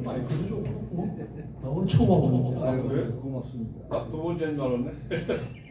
좀 많이 커지고. 어? 나 오늘 처음 와보는 아, 그래? 고맙습니다. 아, 나두 번째인 줄 알았네.